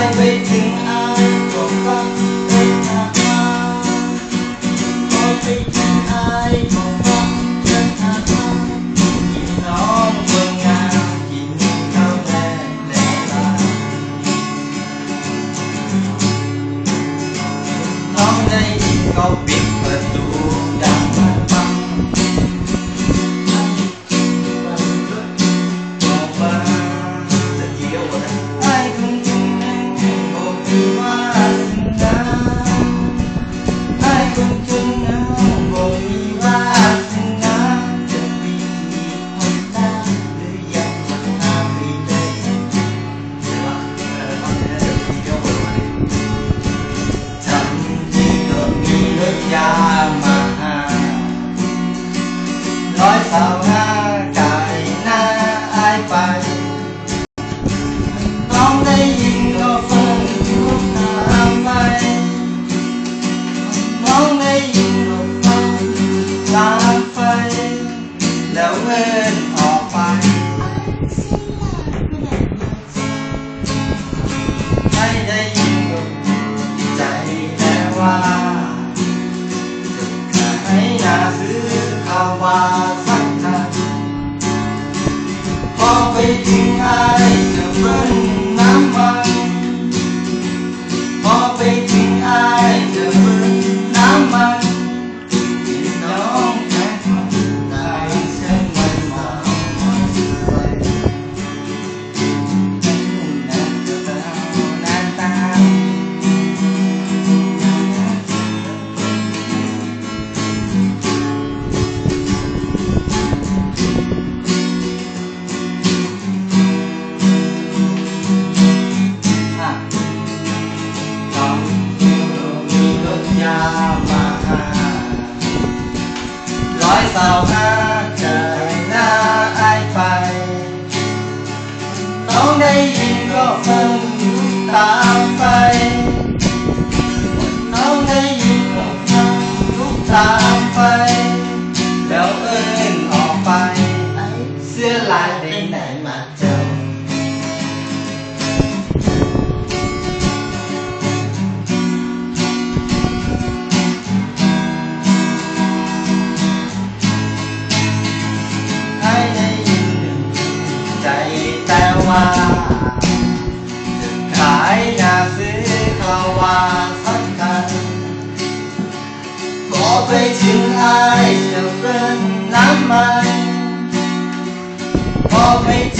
อายไปถึงอายก็ฟังเดินทางมาพอไปถึงอายก็ฟังเดินทางมากินน้องเมืองงามกินข้าวแลแลลาน้องได้ยินก็ปิด ร้อยสาวหน้ากายหน้าอายไป น้องได้ยินก็ฟังทุกตามไป น้องได้ยินก็ฟังตามไป แล้วเวินออกไป ไม่ได้ยินก็ใจแล้วว่า ให้นาซื้อข้าววา พอไปถึงไอ้จะเบิ้ล อยสาวห้าเจอหน้าอายไป น้องได้ยินก็ฟัง ว่าขายอยากซื้อข้าวาสักคันก็ไปถึงไอ้จะเป็นน้ำมันพอไปถ